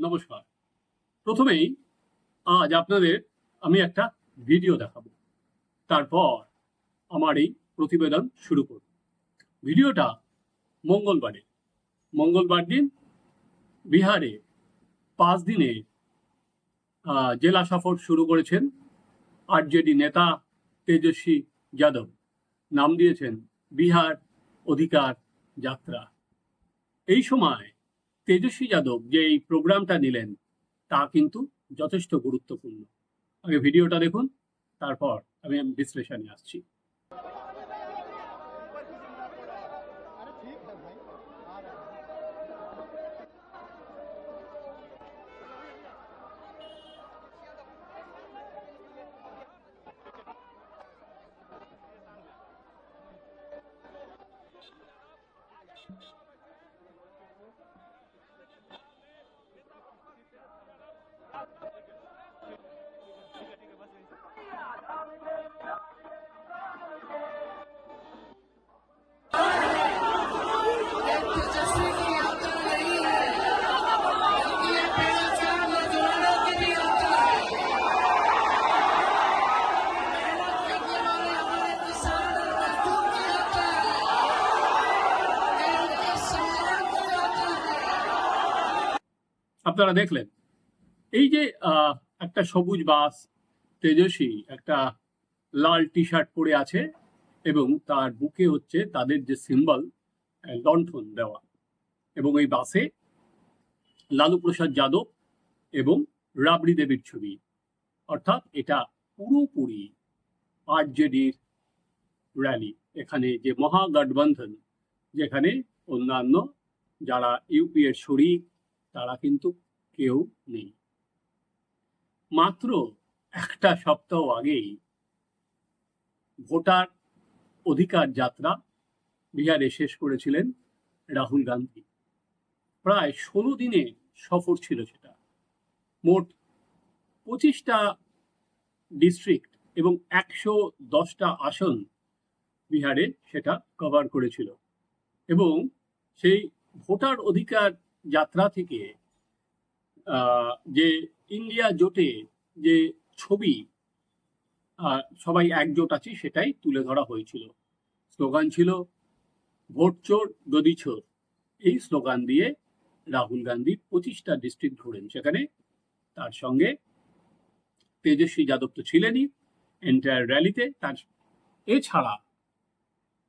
নমস্কার। প্রথমেই আজ আপনাদের আমি একটা ভিডিও দেখাবো। তারপর আমার এই প্রতিবেদন শুরু করব। ভিডিওটা মঙ্গলবারে। মঙ্গলবার দিন বিহারে পাঁচ দিনে জেলা সফর শুরু করেছেন আরজেডি নেতা তেজস্বী যাদব। নাম দিয়েছেন বিহার অধিকার যাত্রা। এই সময় তেজস্বী যাদব যে এই প্রোগ্রামটা নিলেন তা কিন্তু যথেষ্ট গুরুত্বপূর্ণ। আগে ভিডিওটা দেখুন, তারপর আমি বিশ্লেষণে আসছি। আপনারা দেখলেন। এই যে একটা সবুজ বাস, তেজস্বী, একটা লাল টি শার্ট পরে আছে এবং তার বুকে হচ্ছে তাদের যে সিম্বল লণ্ঠন দেওয়া। এবং এই বাসে লালু প্রসাদ যাদব এবং রাবড়ি দেবীর ছবি। অর্থাৎ এটা পুরোপুরি আরজেডির র্যালি এখানে যে মহাগঠবন্ধন, যেখানে অন্যান্য যারা ইউপিএর শরিক, তারা কিন্তু কেউ নেই। মাত্র একটা সপ্তাহ আগেই ভোটার অধিকার যাত্রা বিহারে শেষ করেছিলেন রাহুল গান্ধী। প্রায় ষোলো দিনে সফর ছিল সেটা। মোট পঁচিশটা ডিস্ট্রিক্ট এবং একশো দশটা আসন বিহারে সেটা কভার করেছিল। এবং সেই ভোটার অধিকার যাত্রা থেকে যে ইন্ডিয়া জোটে যে ছবি সবাই একজোট আছে, সেটাই তুলে ধরা হয়েছিল। স্লোগান ছিল, ভোট চোর গদি চোর এই স্লোগান দিয়ে রাহুল গান্ধী পঁচিশটা ডিস্ট্রিক্ট ঘোরেন। সেখানে তার সঙ্গে তেজস্বী যাদব তো ছিলেনই এন্টায়ার র্যালিতে। তার এছাড়া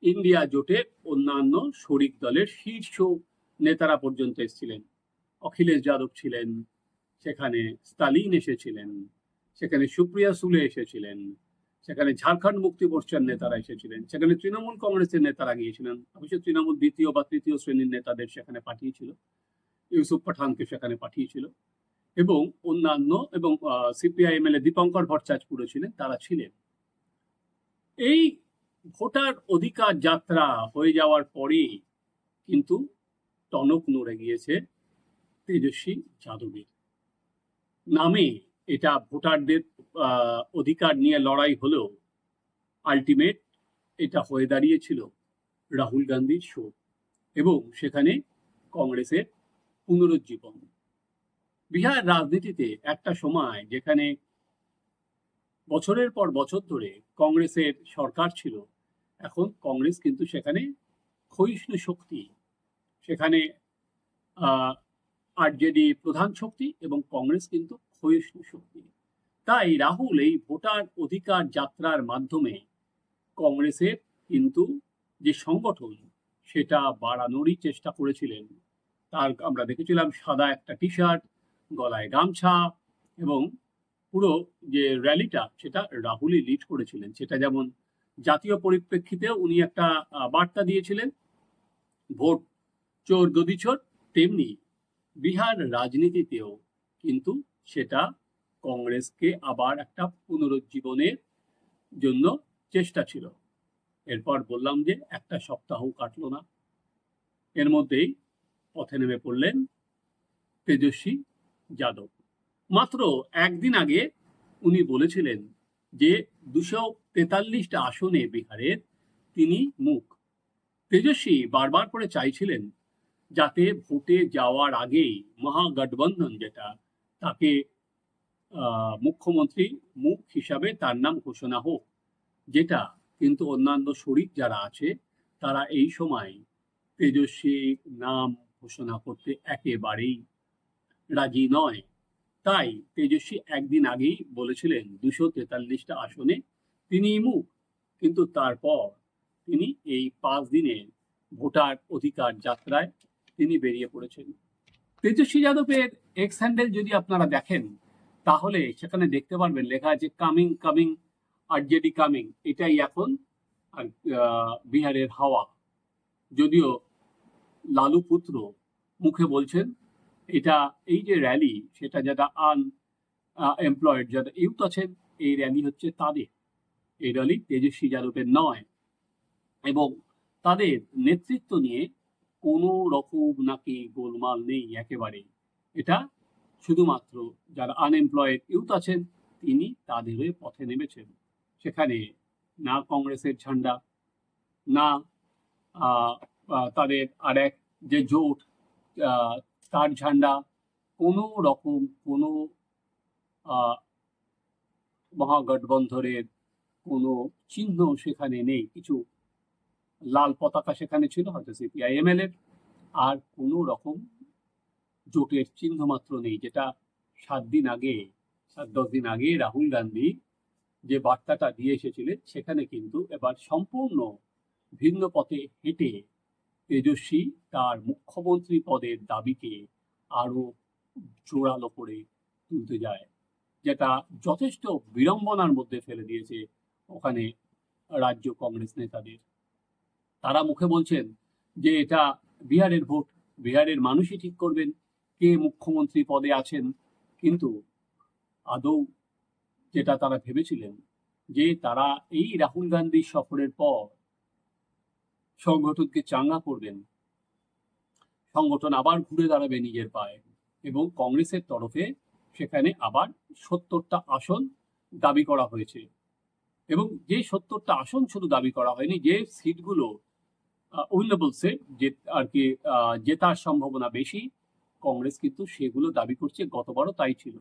ইন্ডিয়া জোটের অন্যান্য শরিক দলের শীর্ষ নেতারা পর্যন্ত এসেছিলেন। অখিলেশ যাদব ছিলেন, সেখানে স্টালিন এসেছিলেন, সেখানে সুপ্রিয়া সুলে এসেছিলেন, সেখানে ঝাড়খণ্ড মুক্তি মোর্চার নেতারা এসেছিলেন, সেখানে তৃণমূল কংগ্রেসের নেতারা গিয়েছিলেন। অবশ্য তৃণমূল দ্বিতীয় বা তৃতীয় শ্রেণির নেতাদের সেখানে পাঠিয়েছিল, ইউসুফ পাঠানকে সেখানে পাঠিয়েছিল এবং অন্যান্য এবং সিপিআইএম এ দীপঙ্কর ভট্টাচার্য ছিলেন, তারা ছিলেন। এই ভোটার অধিকার যাত্রা হয়ে যাওয়ার পরেই কিন্তু টনক নড়ে গিয়েছে তেজস্বী যাদবের। নামে এটা ভোটারদের অধিকার নিয়ে লড়াই হলেও আলটিমেট এটা হয়ে দাঁড়িয়েছিল রাহুল গান্ধীর শো এবং সেখানে কংগ্রেসের পুনরুজ্জীবন। বিহার রাজনীতিতে একটা সময় যেখানে বছরের পর বছর ধরে কংগ্রেসের সরকার ছিল, এখন কংগ্রেস কিন্তু সেখানে ক্ষয়িষ্ণু শক্তি, সেখানে আরজেডি প্রধান শক্তি এবং কংগ্রেস কিন্তু ক্ষয়িষ্ণু শক্তি। তাই রাহুল এই ভোটার অধিকার যাত্রার মাধ্যমে কংগ্রেসের কিন্তু যে সংগঠন, সেটা বাড়ানোরই চেষ্টা করেছিলেন। তার আমরা দেখেছিলাম সাদা একটা টি শার্ট গলায় গামছা এবং পুরো যে র্যালিটা, সেটা রাহুলই লিড করেছিলেন। সেটা যেমন জাতীয় পরিপ্রেক্ষিতে উনি একটা বার্তা দিয়েছিলেন, ভোট চোর গদি চোর তেমনি বিহার রাজনীতিতেও কিন্তু সেটা কংগ্রেসকে আবার একটা পুনরুজ্জীবনের জন্য চেষ্টা ছিল। এরপর বললাম যে একটা সপ্তাহ কাটলো না। এর মধ্যেই পথে নেমে পড়লেন তেজস্বী যাদব। মাত্র একদিন আগে উনি বলেছিলেন যে দুশো তেতাল্লিশটা আসনে বিহারের তিনি মুখ। তেজস্বী বারবার করে চাইছিলেন যাতে ভোটে যাওয়ার আগেই মহাগঠবন্ধন যেটা, তাকে মুখ্যমন্ত্রী মুখ হিসাবে তার নাম ঘোষণা হোক, যেটা কিন্তু অন্যান্য শরিক যারা আছে, তারা এই সময় তেজস্বী নাম ঘোষণা করতে একেবারেই রাজি নয়। তাই তেজস্বী একদিন আগেই বলেছিলেন দুশো তেতাল্লিশটা আসনে তিনি মুখ, কিন্তু তারপর তিনি এই পাঁচ দিনের ভোটার অধিকার যাত্রায় তিনি বেরিয়ে পড়েছেন। তেজস্বী যাদবের এক্স হ্যান্ডেল যদি আপনারা দেখেন, তাহলে সেখানে দেখতে পারবেন লেখা আছে coming coming R JD coming এটাই এখন বিহারের হাওয়া। যদিও লালু পুত্র মুখে বলছেন, এটা এই যে র্যালি সেটা যারা আন এমপ্লয়েড যারা ইউথ আছেন, এই র্যালি হচ্ছে তাদের। এই র্যালি তেজস্বী যাদবের নয়, এবং তাদের নেতৃত্ব নিয়ে কোনো রকম নাকি গোলমাল নেই একেবারে এটা শুধুমাত্র যারা আনএমপ্লয়েড ইউথ আছেন, তিনি তাদের হয়ে পথে নেমেছেন। সেখানে না কংগ্রেসের ঝান্ডা, না তাদের আর এক যে জোট তার ঝান্ডা, কোনো রকম কোনো মহাগঠবন্ধনের কোনো চিহ্ন সেখানে নেই। কিছু লাল পতাকা সেখানে ছিল, হয়তো সিপিআইএমএল এর। আর কোনো রকম জোটের চিহ্ন মাত্র নেই, যেটা সাত দিন আগে, সাত, দশ দিন আগে রাহুল গান্ধী যে বার্তাটা দিয়ে এসেছিলেন, সেখানে কিন্তু এবার সম্পূর্ণ ভিন্ন পথে হেঁটে তেজস্বী তার মুখ্যমন্ত্রী পদের দাবিকে আরও জোরালো করে তুলতে যায়, যেটা যথেষ্ট বিড়ম্বনার মধ্যে ফেলে দিয়েছে ওখানে রাজ্য কংগ্রেস নেতাদের। তারা মুখে বলছেন যে এটা বিহারের ভোট, বিহারের মানুষই ঠিক করবেন কে মুখ্যমন্ত্রী পদে আছেন। কিন্তু আদৌ যেটা তারা ভেবেছিলেন যে তারা এই রাহুল গান্ধী সফরের পর সংগঠনকে চাঙ্গা করবেন, সংগঠন আবার ঘুরে দাঁড়াবে নিজের পায়ে এবং কংগ্রেসের তরফে সেখানে আবার সত্তরটা আসন দাবি করা হয়েছে। এবং যে সত্তরটা আসন শুধু দাবি করা হয়নি, যে সিটগুলো উইনেবল সেট যে আর কি জেতার সম্ভাবনা বেশি। কংগ্রেস কিন্তু সেগুলো দাবি করছে, গতবারও তাই ছিল।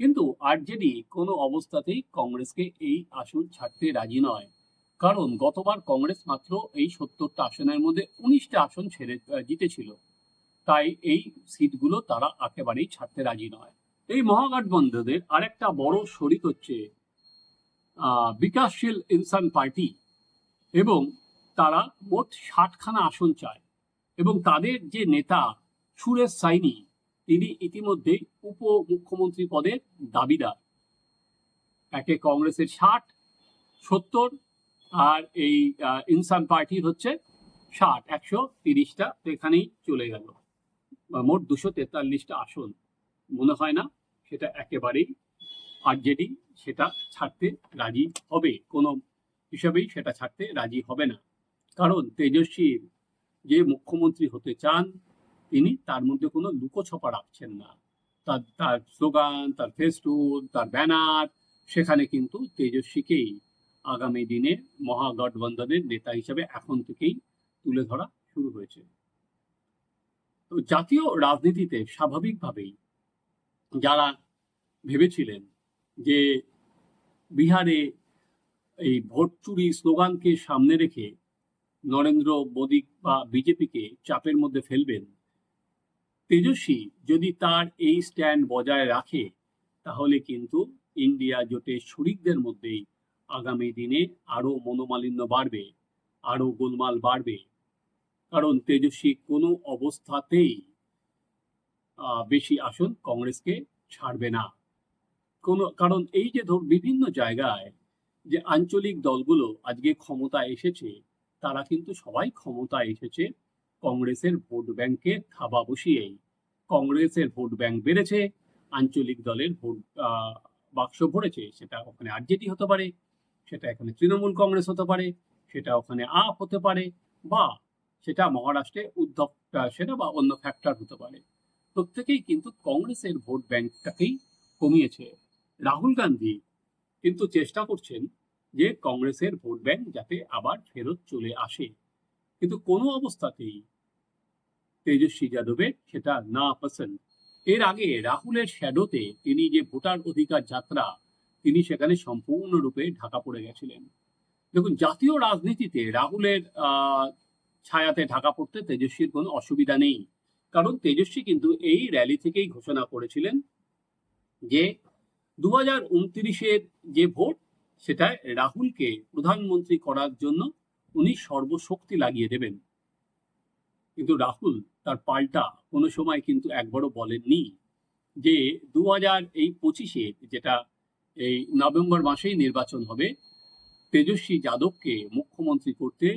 কিন্তু আরজেডি কোনো অবস্থাতেই কংগ্রেসকে এই আসন ছাড়তে রাজি নয়। কারণ গতবার কংগ্রেস মাত্র এই সত্তরটা আসনের মধ্যে উনিশটা আসন ছেড়ে জিতেছিল। তাই এই সিটগুলো তারা একেবারেই ছাড়তে রাজি নয়। এই মহাগঠবন্ধনের আরেকটা বড় শরিক হচ্ছে বিকাশশীল ইনসান পার্টি এবং তারা মোট ষাটখানা আসন চায় এবং তাদের যে নেতা সুরেশ সাইনি, তিনি ইতিমধ্যে উপ মুখ্যমন্ত্রী পদের দাবিদার। একে কংগ্রেসের ষাট, সত্তর, আর এই ইনসান পার্টির হচ্ছে ষাট, একশো তিরিশটা এখানেই চলে গেল। মোট দুশো তেতাল্লিশটা আসন। মনে হয় না সেটা একেবারেই আরজেডি সেটা ছাড়তে রাজি হবে। কোনো হিসাবেই সেটা ছাড়তে রাজি হবে না। কারণ তেজস্বীর যে মুখ্যমন্ত্রী হতে চান, তিনি তার মধ্যে কোনো লুকোছপা রাখছেন না। তার তার স্লোগান, তার ফেস্টুন, তার ব্যানার, সেখানে কিন্তু তেজস্বীকেই আগামী দিনে মহাগঠবন্ধনের নেতা হিসেবে এখন থেকেই তুলে ধরা শুরু হয়েছে। তো জাতীয় রাজনীতিতে স্বাভাবিকভাবেই যারা ভেবেছিলেন যে বিহারে এই ভোট চুরি স্লোগানকে সামনে রেখে নরেন্দ্র মোদী বা বিজেপিকে চাপের মধ্যে ফেলবেন। তেজস্বী যদি তার এই স্ট্যান্ড বজায় রাখে, তাহলে কিন্তু ইন্ডিয়া জোটের শরিকদের মধ্যেই আগামী দিনে আরও মনোমালিন্য বাড়বে আরও গোলমাল বাড়বে। কারণ তেজস্বী কোনো অবস্থাতেই বেশি আসন কংগ্রেসকে ছাড়বে না। কোনো, কারণ এই যে বিভিন্ন জায়গায় যে আঞ্চলিক দলগুলো আজকে ক্ষমতায় এসেছে তারা কিন্তু সবাই ক্ষমতায় এসেছে। কংগ্রেসের ভোট ব্যাংকে থাবা বসিয়েই। কংগ্রেসের ভোট ব্যাংক বেড়েছে আঞ্চলিক দলের ভোট বাক্স ভরেছে সেটা ওখানে আরজেডি হতে পারে সেটা এখানে তৃণমূল কংগ্রেস হতে পারে সেটা ওখানে আপ হতে পারে বা সেটা মহারাষ্ট্রে আহ, সেটা বা অন্য ফ্যাক্টর হতে পারে। প্রত্যেকেই কিন্তু কংগ্রেসের ভোট ব্যাংকটাকেই কমিয়েছে। রাহুল গান্ধী কিন্তু চেষ্টা করছেন যে কংগ্রেসের ভোট ব্যাংক যাতে আবার ফেরত চলে আসে। কিন্তু কোনো অবস্থাতেই তেজস্বী যাদবের সেটা না পছন্দ। এর আগে রাহুলের শ্যাডোতে তিনি যে ভোটার অধিকার যাত্রা, তিনি সেখানে সম্পূর্ণরূপে ঢাকা পড়ে গেছিলেন। দেখুন, জাতীয় রাজনীতিতে রাহুলের ছায়াতে ঢাকা পড়তে তেজস্বীর কোনো অসুবিধা নেই। কারণ তেজস্বী কিন্তু এই র্যালি থেকেই ঘোষণা করেছিলেন যে দু হাজার যে ভোট সেটায় রাহুলকে প্রধানমন্ত্রী করার জন্য উনি সর্বশক্তি লাগিয়ে দেবেন। কিন্তু রাহুল তার পাল্টা কোনো সময় কিন্তু একবারও বলেননি যে দু হাজার এই পঁচিশে যেটা এই নভেম্বর মাসেই নির্বাচন হবে, তেজস্বী যাদবকে মুখ্যমন্ত্রী করতে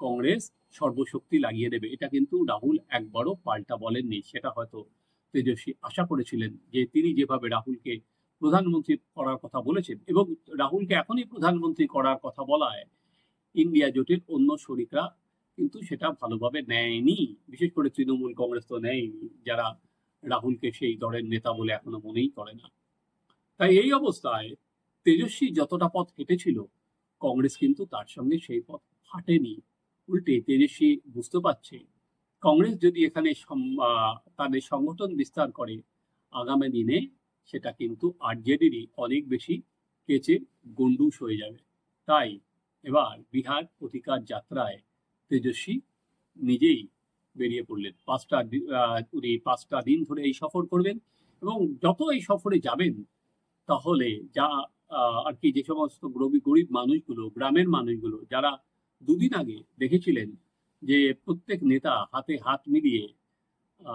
কংগ্রেস সর্বশক্তি লাগিয়ে দেবে। এটা কিন্তু রাহুল একবারও পাল্টা বলেননি। সেটা হয়তো তেজস্বী আশা করেছিলেন যে তিনি যেভাবে রাহুলকে প্রধানমন্ত্রী করার কথা বলেছেন এবং রাহুলকে এখনই প্রধানমন্ত্রী করার কথা বলায়, ইন্ডিয়া জোটের অন্য শরিকরা কিন্তু সেটা ভালোভাবে নেয়নি। বিশেষ করে তৃণমূল কংগ্রেস তো নেয়নি, যারা রাহুলকে সেই দলের নেতা বলে এখনও মনেই করে না। তাই এই অবস্থায় তেজস্বী যতটা পথ হেঁটেছিল, কংগ্রেস কিন্তু তার সঙ্গে সেই পথ হাঁটেনি। উল্টে তেজস্বী বুঝতে পারছে, কংগ্রেস যদি এখানে তাদের সংগঠন বিস্তার করে, আগামী দিনে সেটা কিন্তু আরজেডিরই অনেক বেশি কেচে গন্ডুস হয়ে যাবে। তাই এবার বিহার অধিকার যাত্রায় তেজস্বী নিজেই বেরিয়ে পড়লেন। পাঁচটা উনি পাঁচটা দিন ধরে এই সফর করবেন এবং যত এই সফরে যাবেন, তাহলে যা আর কি যে সমস্ত গরিব গরিব মানুষগুলো, গ্রামের মানুষগুলো, যারা দুদিন আগে দেখেছিলেন যে প্রত্যেক নেতা হাতে হাত মিলিয়ে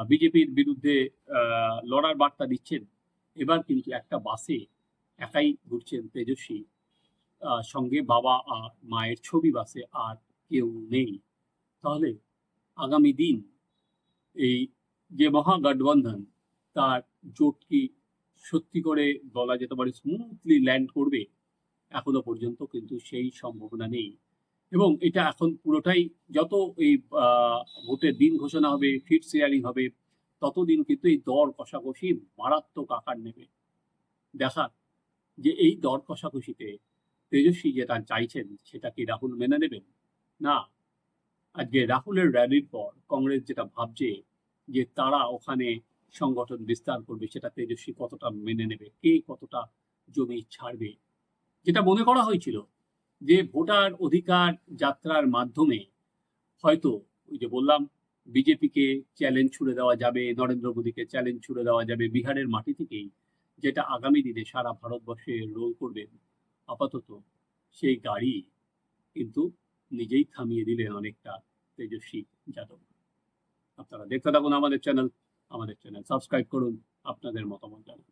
বিজেপির বিরুদ্ধে লড়ার বার্তা দিচ্ছেন এবার কিন্তু একটা বাসে একাই ঘুরছেন তেজস্বী। সঙ্গে বাবা আর মায়ের ছবি বাসে আর কেউ নেই। তাহলে আগামী দিন এই যে মহাগঠবন্ধন, তার জোট কি সত্যি করে বলা যেতে পারে স্মুথলি ল্যান্ড করবে? এখনও পর্যন্ত কিন্তু সেই সম্ভাবনা নেই। এবং এটা এখন পুরোটাই যত এই ভোটের দিন ঘোষণা হবে ফিট শেয়ারিং হবে ততদিন কিন্তু এই দর কষাকষি মারাত্মক আকার নেবে। দেখা যে এই দর কষাকষিতে তেজস্বী যেটা চাইছেন, সেটা কি রাহুল মেনে নেবেন? না। আজকে রাহুলের র্যালির পর কংগ্রেস যেটা ভাবছে যে তারা ওখানে সংগঠন বিস্তার করবে, সেটা তেজস্বী কতটা মেনে নেবে, কে কতটা জমি ছাড়বে, যেটা মনে করা হয়েছিল যে ভোটার অধিকার যাত্রার মাধ্যমে হয়তো ওই যে বললাম বিজেপিকে চ্যালেঞ্জ ছুড়ে দেওয়া যাবে, নরেন্দ্র মোদীকে চ্যালেঞ্জ ছুড়ে দেওয়া যাবে বিহারের মাটি থেকেই, যেটা আগামী দিনে সারা ভারতবর্ষে রোল করবেন আপাতত সেই গাড়ি কিন্তু নিজেই থামিয়ে দিলেন অনেকটা তেজস্বী যাদব। আপনারা দেখতে থাকুন আমাদের চ্যানেল আমাদের চ্যানেল সাবস্ক্রাইব করুন, আপনাদের মতামত জানান।